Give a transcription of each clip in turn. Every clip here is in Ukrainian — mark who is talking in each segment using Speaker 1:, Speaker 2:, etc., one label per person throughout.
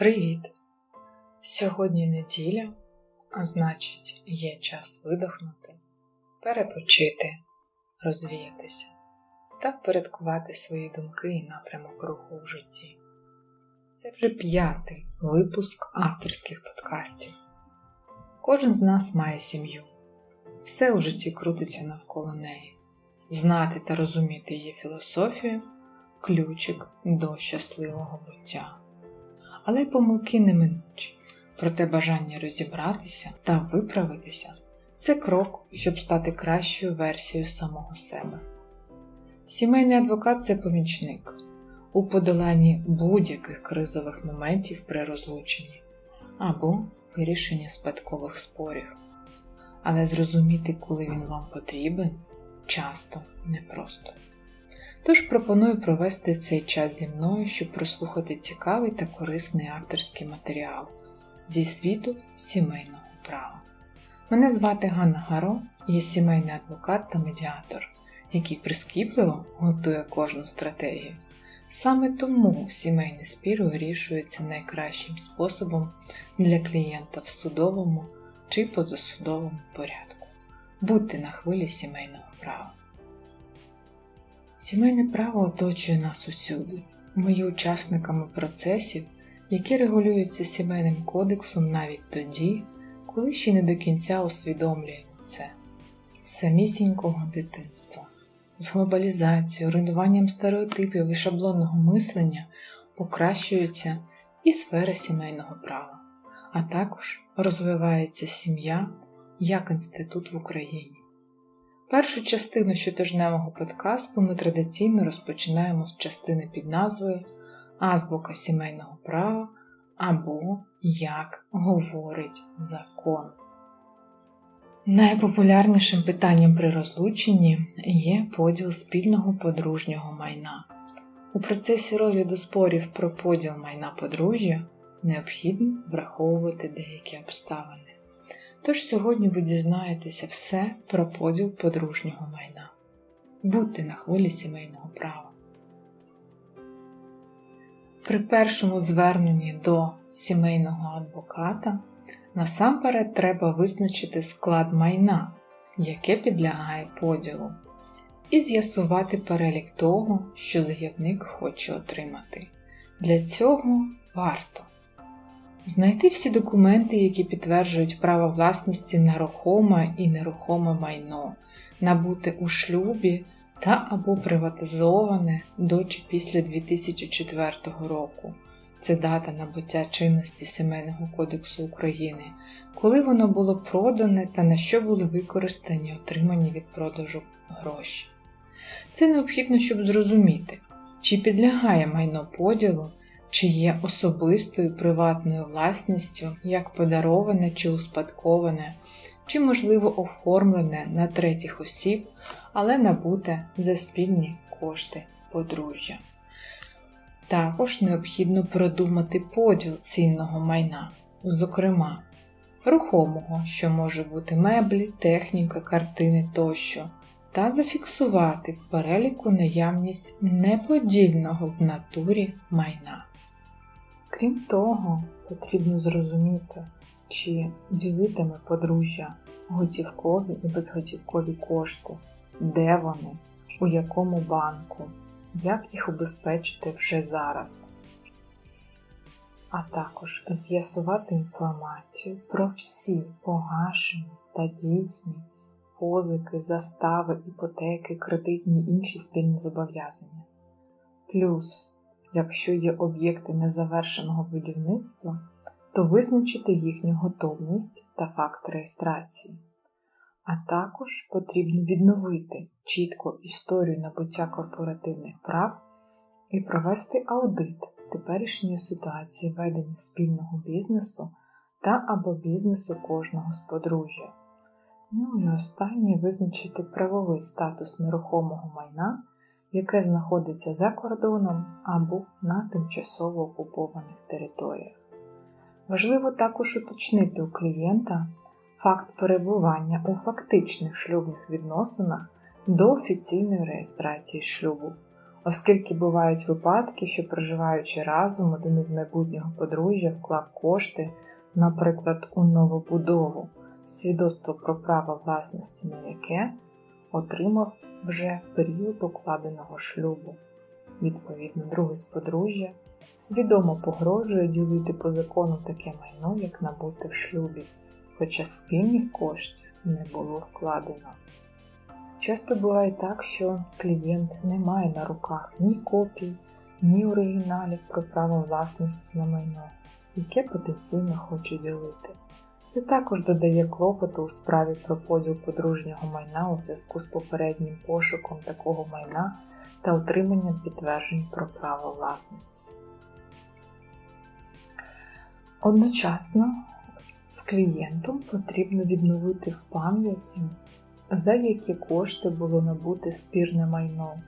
Speaker 1: Привіт! Сьогодні неділя, а значить, є час видохнути, перепочити, розвіятися та впорядкувати свої думки і напрямок руху у житті. Це вже п'ятий випуск авторських подкастів. Кожен з нас має сім'ю. Все у житті крутиться навколо неї. Знати та розуміти її філософію ключик до щасливого буття. Але помилки неминучі, проте бажання розібратися та виправитися це крок, щоб стати кращою версією самого себе. Сімейний адвокат це помічник у подоланні будь-яких кризових моментів при розлученні або вирішенні спадкових спорів. Але зрозуміти, коли він вам потрібен, часто непросто. Тож пропоную провести цей час зі мною, щоб прослухати цікавий та корисний авторський матеріал зі світу сімейного права. Мене звати Ганна Гаро, я сімейний адвокат та медіатор, який прискіпливо готує кожну стратегію. Саме тому сімейний спір вирішується найкращим способом для клієнта в судовому чи позасудовому порядку. Будьте на хвилі сімейного права. Сімейне право оточує нас усюди. Ми є учасниками процесів, які регулюються сімейним кодексом навіть тоді, коли ще не до кінця усвідомлюємо це самісінького дитинства. З глобалізацією, руйнуванням стереотипів і шаблонного мислення покращується і сфера сімейного права, а також розвивається сім'я як інститут в Україні. Першу частину щотижневого подкасту ми традиційно розпочинаємо з частини під назвою Азбука сімейного права або Як говорить закон. Найпопулярнішим питанням при розлученні є поділ спільного подружнього майна. У процесі розгляду спорів про поділ майна подружжя необхідно враховувати деякі обставини. Тож сьогодні ви дізнаєтеся все про поділ подружнього майна. Будьте на хвилі сімейного права. При першому зверненні до сімейного адвоката насамперед треба визначити склад майна, яке підлягає поділу, і з'ясувати перелік того, що заявник хоче отримати. Для цього варто Знайти всі документи, які підтверджують право власності на рухоме і нерухоме майно, набуте у шлюбі та або приватизоване до чи після 2004 року. Це дата набуття чинності Сімейного кодексу України, коли воно було продане та на що були використані отримані від продажу гроші. Це необхідно, щоб зрозуміти, чи підлягає майно поділу чи є особистою приватною власністю, як подароване чи успадковане, чи, можливо, оформлене на третіх осіб, але набуте за спільні кошти подружжя. Також необхідно продумати поділ цінного майна, зокрема, рухомого, що може бути меблі, техніка, картини тощо, та зафіксувати в переліку наявність неподільного в натурі майна. Крім того, потрібно зрозуміти, чи ділитиме подружжя готівкові і безготівкові кошти, де вони, у якому банку, як їх убезпечити вже зараз, а також з'ясувати інформацію про всі погашені та дійсні позики, застави, іпотеки, кредитні і інші спільні зобов'язання. Плюс Якщо є об'єкти незавершеного будівництва, то визначити їхню готовність та факт реєстрації. А також потрібно відновити чітко історію набуття корпоративних прав і провести аудит теперішньої ситуації ведення спільного бізнесу та або бізнесу кожного з подружжя. Ну і останнє визначити правовий статус нерухомого майна яке знаходиться за кордоном або на тимчасово окупованих територіях. Важливо також уточнити у клієнта факт перебування у фактичних шлюбних відносинах до офіційної реєстрації шлюбу, оскільки бувають випадки, що проживаючи разом, один із майбутнього подружжя вклав кошти, наприклад, у новобудову, свідоцтво про право власності на яке отримав вже період укладеного шлюбу. Відповідно, другий з подружжя свідомо погрожує ділити по закону таке майно, як набуте в шлюбі, хоча спільних коштів не було вкладено. Часто буває так, що клієнт не має на руках ні копій, ні оригіналів про право власності на майно, яке потенційно хоче ділити. Це також додає клопоту у справі про поділ подружнього майна у зв'язку з попереднім пошуком такого майна та отриманням підтверджень про право власності. Одночасно з клієнтом потрібно відновити в пам'яті, за які кошти було набуте спірне майно,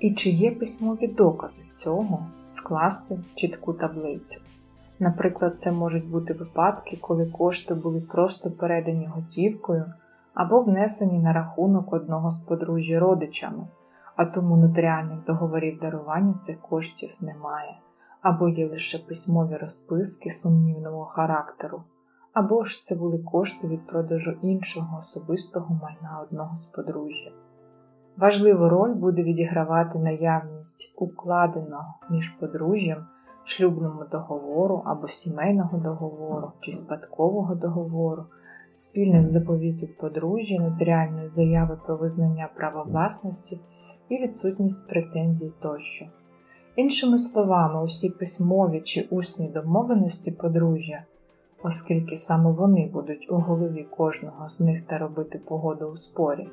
Speaker 1: і чи є письмові докази цього скласти чітку таблицю. Наприклад, це можуть бути випадки, коли кошти були просто передані готівкою або внесені на рахунок одного з подружжя родичами, а тому нотаріальних договорів дарування цих коштів немає, або є лише письмові розписки сумнівного характеру, або ж це були кошти від продажу іншого особистого майна одного з подружжя. Важливу роль буде відігравати наявність укладеного між подружжям шлюбному договору або сімейного договору чи спадкового договору, спільних заповітів подружжя, нотаріальної заяви про визнання права власності і відсутність претензій тощо. Іншими словами, усі письмові чи усні домовленості подружжя, оскільки саме вони будуть у голові кожного з них та робити погоду у спорі.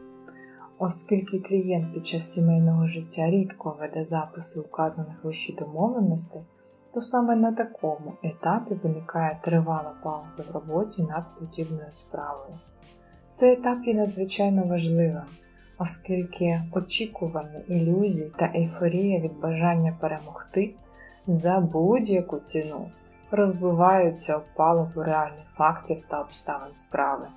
Speaker 1: Оскільки клієнт під час сімейного життя рідко веде записи указаних вищі домовленостей, то саме на такому етапі виникає тривала пауза в роботі над подібною справою. Цей етап є надзвичайно важливим, оскільки очікування, ілюзій та ейфорія від бажання перемогти за будь-яку ціну розбиваються об палубу реальних фактів та обставин справи.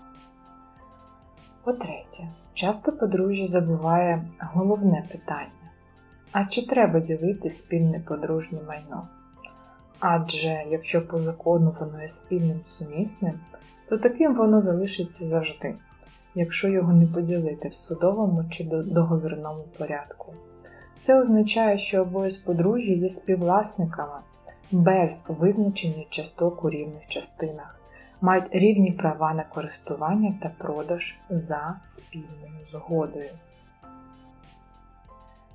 Speaker 1: По-третє, часто подружжя забуває головне питання: а чи треба ділити спільне подружнє майно? Адже якщо по закону воно є спільним сумісним, то таким воно залишиться завжди, якщо його не поділити в судовому чи договірному порядку. Це означає, що обоє з подружжя є співвласниками без визначення часток у рівних частинах, мають рівні права на користування та продаж за спільною згодою.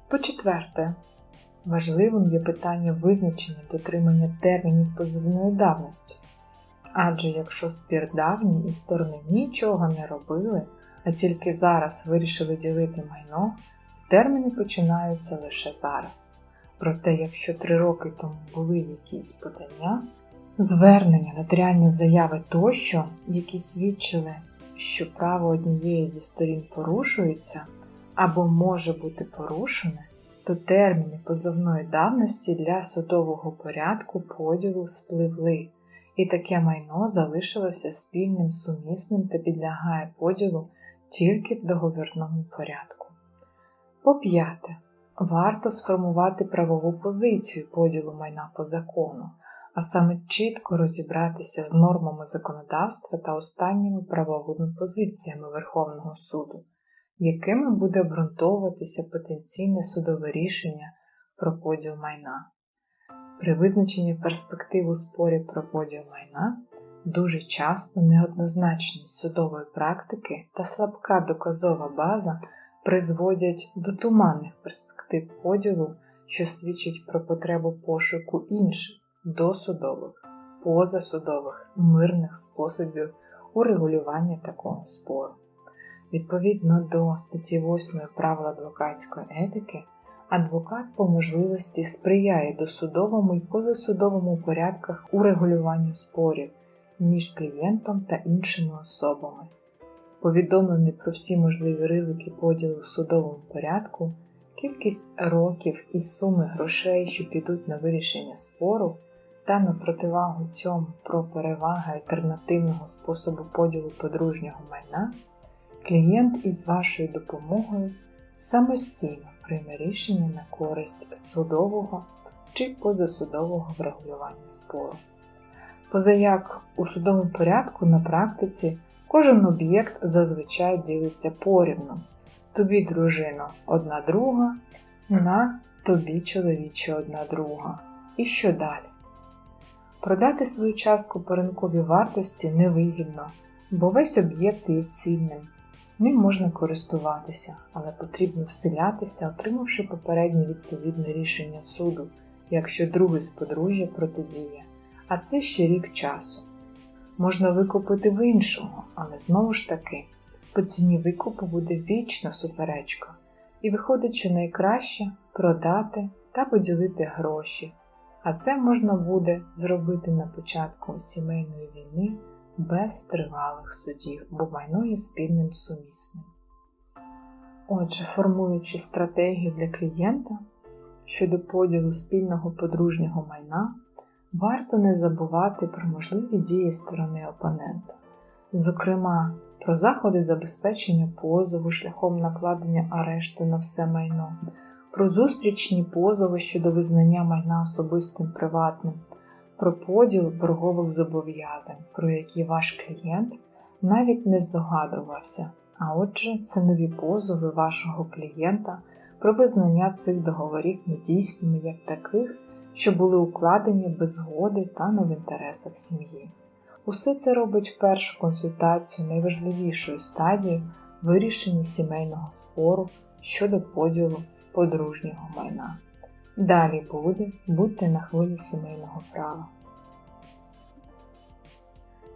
Speaker 1: По-четверте, Важливим є питання визначення дотримання термінів позовної давності. Адже якщо спір давній і сторони нічого не робили, а тільки зараз вирішили ділити майно, терміни починаються лише зараз. Проте, якщо три роки тому були якісь подання, звернення, нотаріальні заяви тощо, які свідчили, що право однієї зі сторін порушується або може бути порушене, то терміни позовної давності для судового порядку поділу спливли, і таке майно залишилося спільним сумісним та підлягає поділу тільки в договірному порядку. По п'яте, варто сформувати правову позицію поділу майна по закону, а саме чітко розібратися з нормами законодавства та останніми правовими позиціями Верховного суду якими буде обґрунтовуватися потенційне судове рішення про поділ майна. При визначенні перспектив у спорі про поділ майна дуже часто неоднозначність судової практики та слабка доказова база призводять до туманних перспектив поділу, що свідчить про потребу пошуку інших досудових, позасудових, мирних способів урегулювання такого спору. Відповідно до статті 8 правил адвокатської етики, адвокат по можливості сприяє досудовому і позасудовому порядках у регулюванні спорів між клієнтом та іншими особами. Повідомлений про всі можливі ризики поділу в судовому порядку, кількість років і суми грошей, що підуть на вирішення спору, та на противагу цьому про переваги альтернативного способу поділу подружнього майна клієнт із вашою допомогою самостійно прийме рішення на користь судового чи позасудового врегулювання спору. Позаяк у судовому порядку на практиці кожен об'єкт зазвичай ділиться порівну. Тобі, дружино, одна друга, на тобі чоловіче одна друга. І що далі? Продати свою частку по ринковій вартості невигідно, бо весь об'єкт є цінним. Ним можна користуватися, але потрібно вселятися, отримавши попереднє відповідне рішення суду, якщо другий з подружжя протидіє, а це ще рік часу. Можна викупити в іншого, але знову ж таки, по ціні викупу буде вічна суперечка, і виходить, що найкраще продати та поділити гроші, а це можна буде зробити на початку сімейної війни без тривалих судів, бо майно є спільним сумісним. Отже, формуючи стратегію для клієнта щодо поділу спільного подружнього майна, варто не забувати про можливі дії сторони опонента, зокрема, про заходи забезпечення позову шляхом накладення арешту на все майно, про зустрічні позови щодо визнання майна особистим приватним про поділ боргових зобов'язань, про які ваш клієнт навіть не здогадувався. А отже, це нові позови вашого клієнта про визнання цих договорів недійсними як таких, що були укладені без згоди та не в інтересах сім'ї. Усе це робить першу консультацію найважливішою стадією вирішення сімейного спору щодо поділу подружнього майна. Далі буде, будьте на хвилі сімейного права.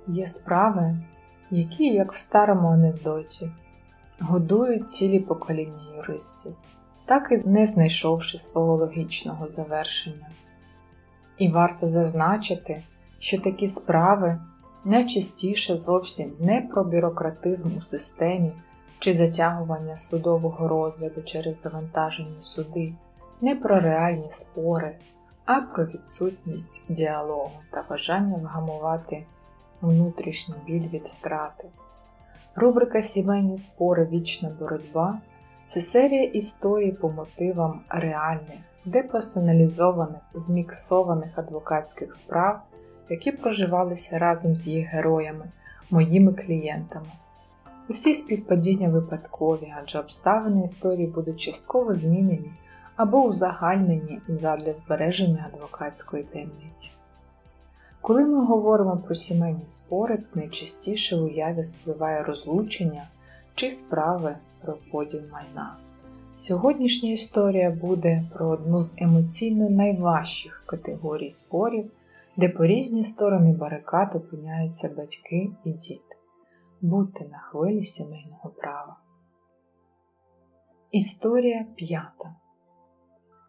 Speaker 1: Є справи, які, як в старому анекдоті, годують цілі покоління юристів, так і не знайшовши свого логічного завершення. І варто зазначити, що такі справи найчастіше зовсім не про бюрократизм у системі чи затягування судового розгляду через завантажені суди не про реальні спори, а про відсутність діалогу та бажання вгамувати внутрішній біль від втрати. Рубрика Сімейні спори Вічна боротьба це серія історій по мотивам реальних, деперсоналізованих, зміксованих адвокатських справ, які проживалися разом з їх героями, моїми клієнтами. Усі співпадіння випадкові, адже обставини історії будуть частково змінені або узагальнені задля збереження адвокатської таємниці. Коли ми говоримо про сімейні спори, найчастіше в уяві спливає розлучення чи справи про поділ майна. Сьогоднішня історія буде про одну з емоційно найважчих категорій спорів, де по різні сторони барикад опиняються батьки і діти. Будьте на хвилі сімейного права. Історія п'ята.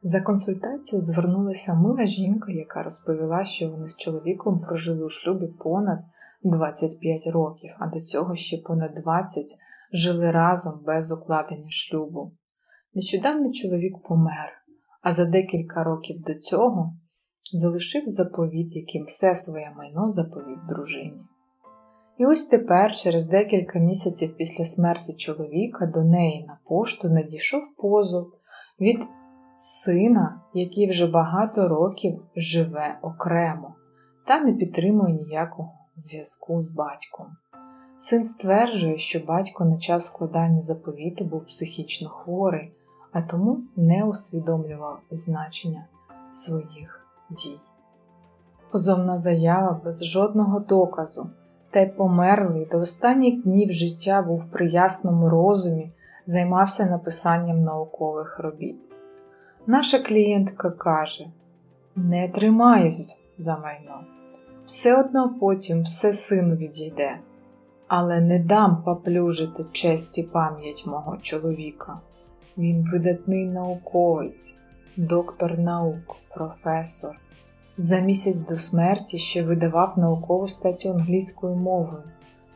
Speaker 1: За консультацією звернулася мила жінка, яка розповіла, що вони з чоловіком прожили у шлюбі понад 25 років, а до цього ще понад 20 жили разом без укладення шлюбу. Нещодавно чоловік помер, а за декілька років до цього залишив заповіт, яким все своє майно заповіт дружині. І ось тепер, через декілька місяців після смерті чоловіка, до неї на пошту надійшов позов від сина, який вже багато років живе окремо та не підтримує ніякого зв'язку з батьком. Син стверджує, що батько на час складання заповіту був психічно хворий, а тому не усвідомлював значення своїх дій. Позовна заява без жодного доказу, та й померлий до останніх днів життя був при ясному розумі, займався написанням наукових робіт. Наша клієнтка каже: Не тримаюсь за майно. Все одно потім все сину відійде, але не дам поплюжити честь і пам'ять мого чоловіка. Він видатний науковець, доктор наук, професор. За місяць до смерті ще видавав наукову статтю англійською мовою.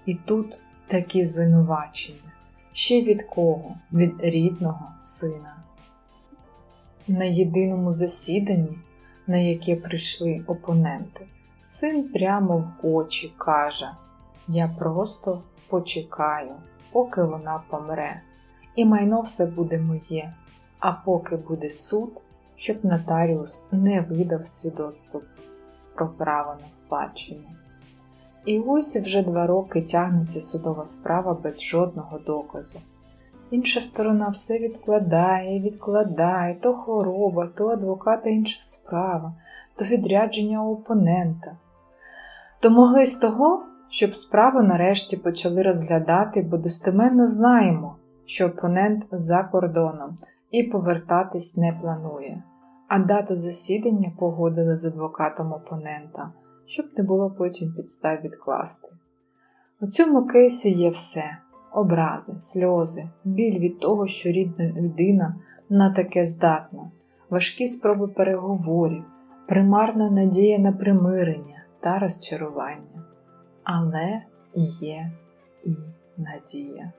Speaker 1: І тут такі звинувачення. Ще від кого? Від рідного сина. На єдиному засіданні, на яке прийшли опоненти, син прямо в очі каже: Я просто почекаю, поки вона помре, і майно все буде моє. а поки буде суд, щоб нотаріус не видав свідоцтво про право на спадщину. І ось вже два роки тягнеться судова справа без жодного доказу. Інша сторона все відкладає, відкладає, то хвороба, то адвоката інша справа, то відрядження опонента. Домоглись того, щоб справу нарешті почали розглядати, бо достеменно знаємо, що опонент за кордоном і повертатись не планує, а дату засідання погодили з адвокатом опонента, щоб не було потім підстав відкласти. У цьому кейсі є все образи, сльози, біль від того, що рідна людина на таке здатна, важкі спроби переговорів, примарна надія на примирення та розчарування. Але є і надія.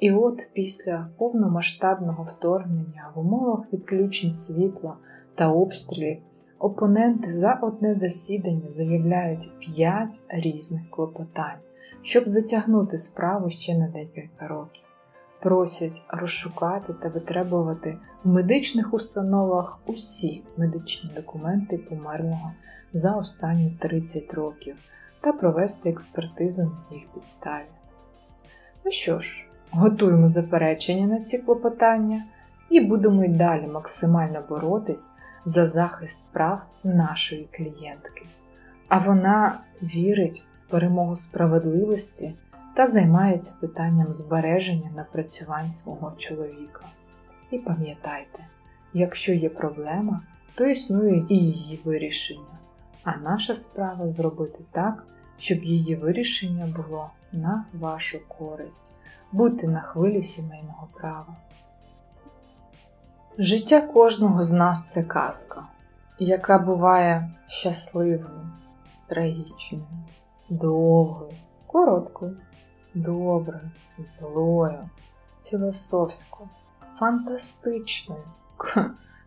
Speaker 1: І от після повномасштабного вторгнення в умовах відключень світла та обстрілів опоненти за одне засідання заявляють 5 різних клопотань, щоб затягнути справу ще на декілька років. Просять розшукати та витребувати в медичних установах усі медичні документи померлого за останні 30 років та провести експертизу на їх підставі. Ну що ж, готуємо заперечення на ці клопотання і будемо й далі максимально боротись за захист прав нашої клієнтки. А вона вірить перемогу справедливості та займається питанням збереження напрацювань свого чоловіка. І пам'ятайте, якщо є проблема, то існує і її вирішення, а наша справа зробити так, щоб її вирішення було на вашу користь. Будьте на хвилі сімейного права. Життя кожного з нас це казка, яка буває щасливою, трагічною, довгою, короткою, доброю, злою, філософською, фантастичною,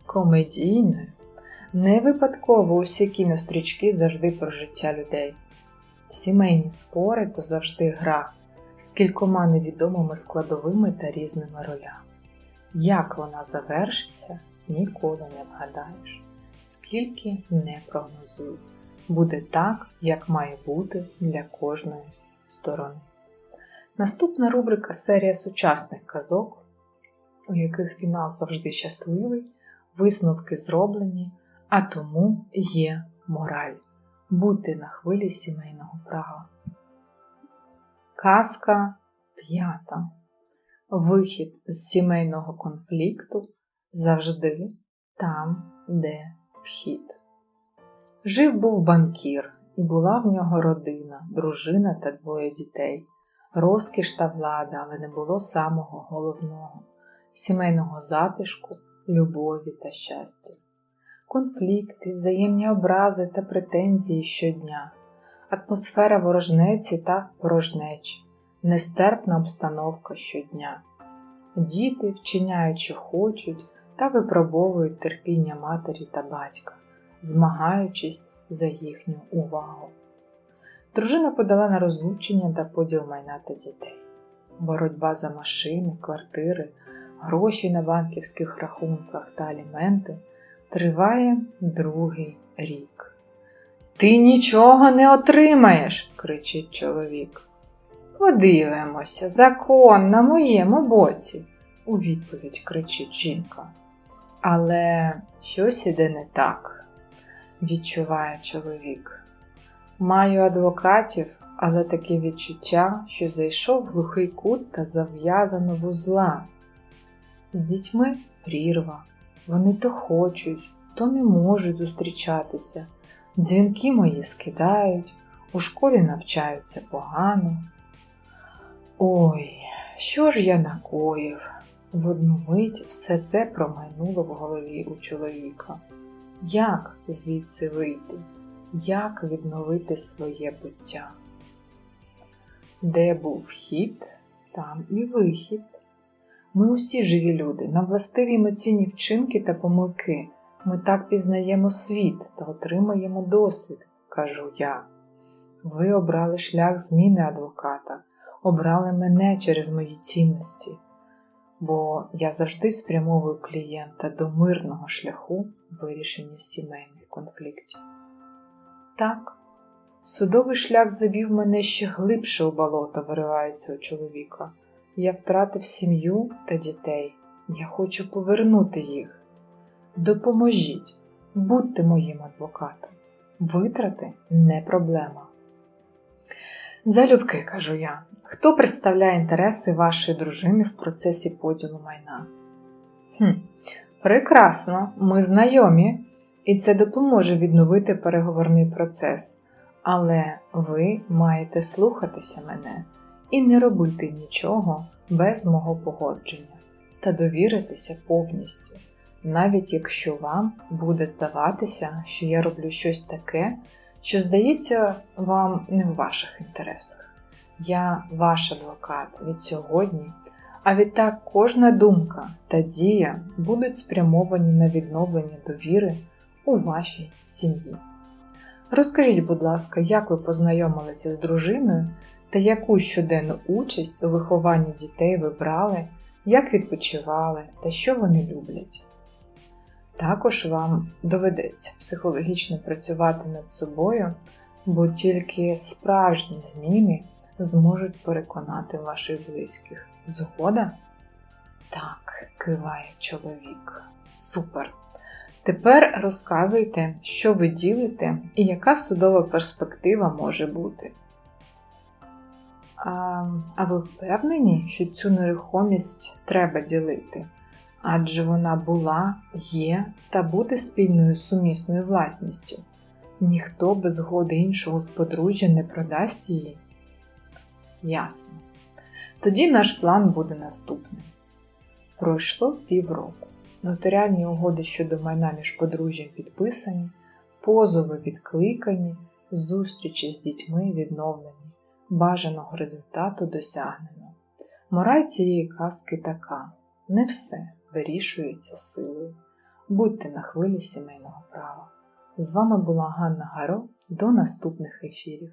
Speaker 1: комедійною. Не випадково усі кінострічки завжди про життя людей. Сімейні спори то завжди гра з кількома невідомими складовими та різними ролями. Як вона завершиться, ніколи не вгадаєш, скільки не прогнозують. Буде так, як має бути для кожної сторони. Наступна рубрика серія сучасних казок, у яких фінал завжди щасливий, висновки зроблені, а тому є мораль. Будьте на хвилі сімейного права. Казка п'ята. Вихід з сімейного конфлікту завжди там, де вхід. Жив був банкір, і була в нього родина, дружина та двоє дітей, розкіш та влада, але не було самого головного сімейного затишку, любові та щастя, конфлікти, взаємні образи та претензії щодня, атмосфера ворожнеці та порожнечі нестерпна обстановка щодня. Діти, вчиняють, що хочуть, та випробовують терпіння матері та батька, змагаючись за їхню увагу. Дружина подала на розлучення та поділ майна та дітей. Боротьба за машини, квартири, гроші на банківських рахунках та аліменти триває другий рік. Ти нічого не отримаєш, кричить чоловік. Подивимося, закон на моєму боці, у відповідь кричить жінка. Але щось іде не так, відчуває чоловік. Маю адвокатів, але таке відчуття, що зайшов в глухий кут та зав'язано вузла. З дітьми прірва. Вони то хочуть, то не можуть зустрічатися. Дзвінки мої скидають, у школі навчаються погано. Ой, що ж я накоїв? В одну мить все це промайнуло в голові у чоловіка. Як звідси вийти? Як відновити своє буття? Де був вхід, там і вихід. Ми усі живі люди, нам властиві емоційні вчинки та помилки. Ми так пізнаємо світ та отримаємо досвід, кажу я. Ви обрали шлях зміни адвоката обрали мене через мої цінності. Бо я завжди спрямовую клієнта до мирного шляху вирішення сімейних конфліктів. Так, судовий шлях завів мене ще глибше у болото, виривається у чоловіка. Я втратив сім'ю та дітей. Я хочу повернути їх. Допоможіть, будьте моїм адвокатом. Витрати не проблема. Залюбки, кажу я, хто представляє інтереси вашої дружини в процесі поділу майна? Хм, прекрасно, ми знайомі, і це допоможе відновити переговорний процес. Але ви маєте слухатися мене і не робити нічого без мого погодження та довіритися повністю, навіть якщо вам буде здаватися, що я роблю щось таке, що здається вам не в ваших інтересах. Я ваш адвокат від сьогодні, а відтак кожна думка та дія будуть спрямовані на відновлення довіри у вашій сім'ї. Розкажіть, будь ласка, як ви познайомилися з дружиною та яку щоденну участь у вихованні дітей ви брали, як відпочивали та що вони люблять. Також вам доведеться психологічно працювати над собою, бо тільки справжні зміни зможуть переконати ваших близьких. Згода? Так, киває чоловік. Супер! Тепер розказуйте, що ви ділите і яка судова перспектива може бути. А, а ви впевнені, що цю нерухомість треба ділити? Адже вона була, є та буде спільною сумісною власністю. Ніхто без згоди іншого з подружжя не продасть її. Ясно. Тоді наш план буде наступним. Пройшло півроку. Нотаріальні угоди щодо майна між подружжям підписані, позови відкликані, зустрічі з дітьми відновлені, бажаного результату досягнено. Мораль цієї казки така: не все вирішується силою. Будьте на хвилі сімейного права. З вами була Ганна Гаро. До наступних ефірів.